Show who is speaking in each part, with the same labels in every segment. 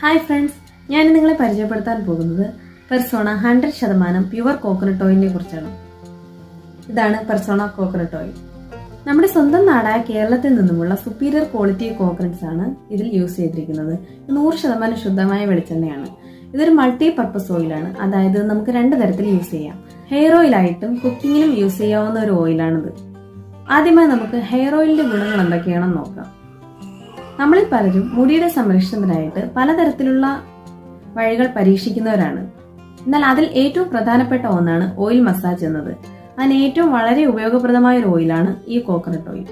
Speaker 1: Hi friends ഞാൻ നിങ്ങളെ പരിചയപ്പെടുത്താൻ പോകുന്നത് പെർസോണ ഹൺഡ്രഡ് ശതമാനം പ്യുവർ കോക്കനട്ട് ഓയിലിനെ കുറിച്ചാണ്. ഇതാണ് പെർസോണ കോക്കനട്ട് ഓയിൽ നമ്മുടെ സ്വന്തം നാടായ കേരളത്തിൽ നിന്നുമുള്ള സുപ്പീരിയർ ക്വാളിറ്റി കോക്കനട്ട്സ് ആണ് ഇതിൽ യൂസ് ചെയ്തിരിക്കുന്നത്. നൂറ് ശതമാനം ശുദ്ധമായ വെളിച്ചെണ്ണയാണ്. ഇതൊരു മൾട്ടി പർപ്പസ് ഓയിലാണ് അതായത് നമുക്ക് രണ്ട് തരത്തിൽ യൂസ് ചെയ്യാം. ഹെയർ ഓയിലായിട്ടും കുക്കിങ്ങിനും യൂസ് ചെയ്യാവുന്ന ഒരു ഓയിലാണിത് ആദ്യമായി നമുക്ക് ഹെയർ ഓയിലിന്റെ ഗുണങ്ങൾ എന്തൊക്കെയാണെന്ന് നോക്കാം. നമ്മളിൽ പലരും മുടിയുടെ സംരക്ഷണത്തിനായിട്ട് പലതരത്തിലുള്ള വഴികൾ പരീക്ഷിക്കുന്നവരാണ്. എന്നാൽ അതിൽ ഏറ്റവും പ്രധാനപ്പെട്ട ഒന്നാണ് ഓയിൽ മസാജ് എന്നത്. അതിന് ഏറ്റവും വളരെ ഉപയോഗപ്രദമായ ഒരു ഓയിലാണ് ഈ കോക്കനട്ട് ഓയിൽ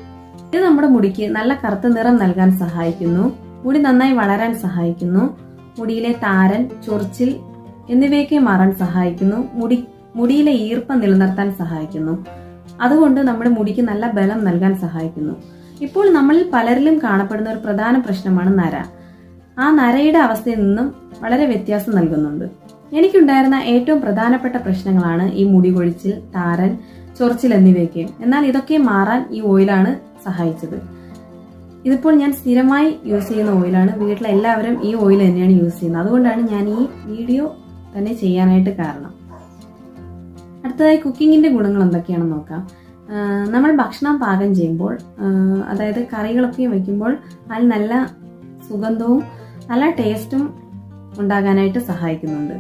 Speaker 1: ഇത് നമ്മുടെ മുടിക്ക് നല്ല കറുത്ത നിറം നൽകാൻ സഹായിക്കുന്നു. മുടി നന്നായി വളരാൻ സഹായിക്കുന്നു. മുടിയിലെ താരൻ ചൊറിച്ചിൽ എന്നിവയൊക്കെ മാറാൻ സഹായിക്കുന്നു. മുടി മുടിയിലെ ഈർപ്പം നിലനിർത്താൻ സഹായിക്കുന്നു. അതുകൊണ്ട് നമ്മുടെ മുടിക്ക് നല്ല ബലം നൽകാൻ സഹായിക്കുന്നു. ഇപ്പോൾ നമ്മളിൽ പലരിലും കാണപ്പെടുന്ന ഒരു പ്രധാന പ്രശ്നമാണ് നര. ആ നരയുടെ അവസ്ഥയിൽ നിന്നും വളരെ വ്യത്യാസം നൽകുന്നുണ്ട്. എനിക്കുണ്ടായിരുന്ന ഏറ്റവും പ്രധാനപ്പെട്ട പ്രശ്നങ്ങളാണ് ഈ മുടി കൊഴിച്ചിൽ താരൻ ചൊറിച്ചിൽ എന്നിവയൊക്കെ. എന്നാൽ ഇതൊക്കെ മാറാൻ ഈ ഓയിലാണ് സഹായിച്ചത്. ഇതിപ്പോൾ ഞാൻ സ്ഥിരമായി യൂസ് ചെയ്യുന്ന ഓയിലാണ്. വീട്ടിലെ എല്ലാവരും ഈ ഓയിൽ തന്നെയാണ് യൂസ് ചെയ്യുന്നത്. അതുകൊണ്ടാണ് ഞാൻ ഈ വീഡിയോ തന്നെ ചെയ്യാനായിട്ട് കാരണം. അടുത്തതായി കുക്കിങ്ങിന്റെ ഗുണങ്ങൾ എന്തൊക്കെയാണെന്ന് നോക്കാം. നമ്മൾ ഭക്ഷണം പാകം ചെയ്യുമ്പോൾ അതായത് കറികളൊക്കെ വയ്ക്കുമ്പോൾ അതിൽ നല്ല സുഗന്ധവും നല്ല ടേസ്റ്റും ഉണ്ടാകാനായിട്ട് സഹായിക്കുന്നുണ്ട്.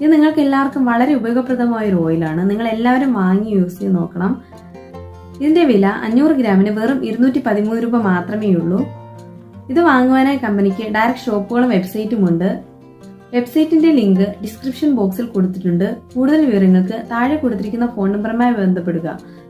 Speaker 1: ഇത് നിങ്ങൾക്ക് എല്ലാവർക്കും വളരെ ഉപയോഗപ്രദമായ ഒരു ഓയിലാണ്. നിങ്ങൾ എല്ലാവരും വാങ്ങി യൂസ് ചെയ്ത് നോക്കണം. ഇതിന്റെ വില അഞ്ഞൂറ് ഗ്രാമിന് വെറും ഇരുന്നൂറ്റി പതിമൂന്ന് രൂപ മാത്രമേ ഉള്ളൂ. ഇത് വാങ്ങുവാനായി കമ്പനിക്ക് ഡയറക്റ്റ് ഷോപ്പുകളും വെബ്സൈറ്റും ഉണ്ട്. വെബ്സൈറ്റിന്റെ ലിങ്ക് ഡിസ്ക്രിപ്ഷൻ ബോക്സിൽ കൊടുത്തിട്ടുണ്ട്. കൂടുതൽ വിവരങ്ങൾക്ക് താഴെ കൊടുത്തിരിക്കുന്ന ഫോൺ നമ്പറുമായി ബന്ധപ്പെടുക.